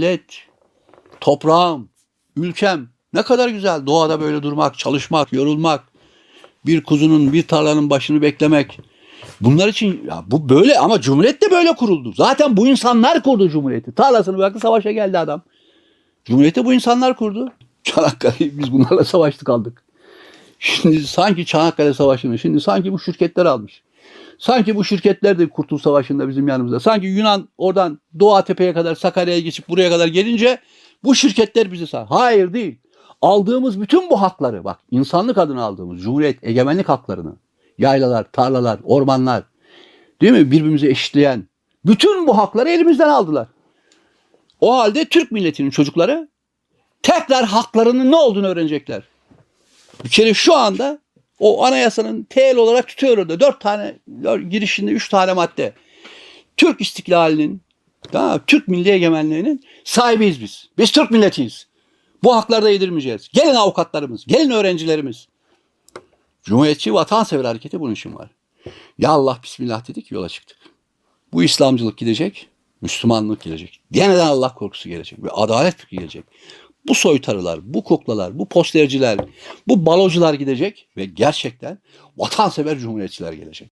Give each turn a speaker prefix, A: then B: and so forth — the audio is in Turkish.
A: millet, toprağım, ülkem ne kadar güzel doğada böyle durmak, çalışmak, yorulmak, bir kuzunun, bir tarlanın başını beklemek. Bunlar için ya bu böyle ama Cumhuriyet de böyle kuruldu. Zaten bu insanlar kurdu Cumhuriyeti. Tarlasını bıraktı savaşa geldi adam. Cumhuriyeti bu insanlar kurdu. Çanakkale'yi biz bunlarla savaştık aldık. Şimdi sanki Çanakkale Savaşı'nı şimdi sanki bu şirketler almış. Sanki bu şirketler de Kurtuluş Savaşı'nda bizim yanımızda. Sanki Yunan oradan Doğu Tepe'ye kadar Sakarya'ya geçip buraya kadar gelince bu şirketler bizi sağ. Hayır değil. Aldığımız bütün bu hakları bak insanlık adına aldığımız cumhuriyet egemenlik haklarını yaylalar, tarlalar, ormanlar değil mi birbirimizi eşitleyen bütün bu hakları elimizden aldılar. O halde Türk milletinin çocukları tekrar haklarının ne olduğunu öğrenecekler. Bir kere şu anda o anayasanın TL olarak tutuyor orada. Dört tane dört- girişinde üç tane madde. Türk istiklalinin, tamam? Türk milli egemenliğinin sahibiyiz biz. Biz Türk milletiyiz. Bu hakları da yedirmeyeceğiz. Gelin avukatlarımız, gelin öğrencilerimiz. Cumhuriyetçi vatansever hareketi bunun için var. Ya Allah bismillah dedik yola çıktık. Bu İslamcılık gidecek, Müslümanlık gelecek. Yeniden Allah korkusu gelecek ve adalet gelecek. Bu soytarılar, bu kuklalar, bu posterciler, bu balocular gidecek ve gerçekten vatansever cumhuriyetçiler gelecek.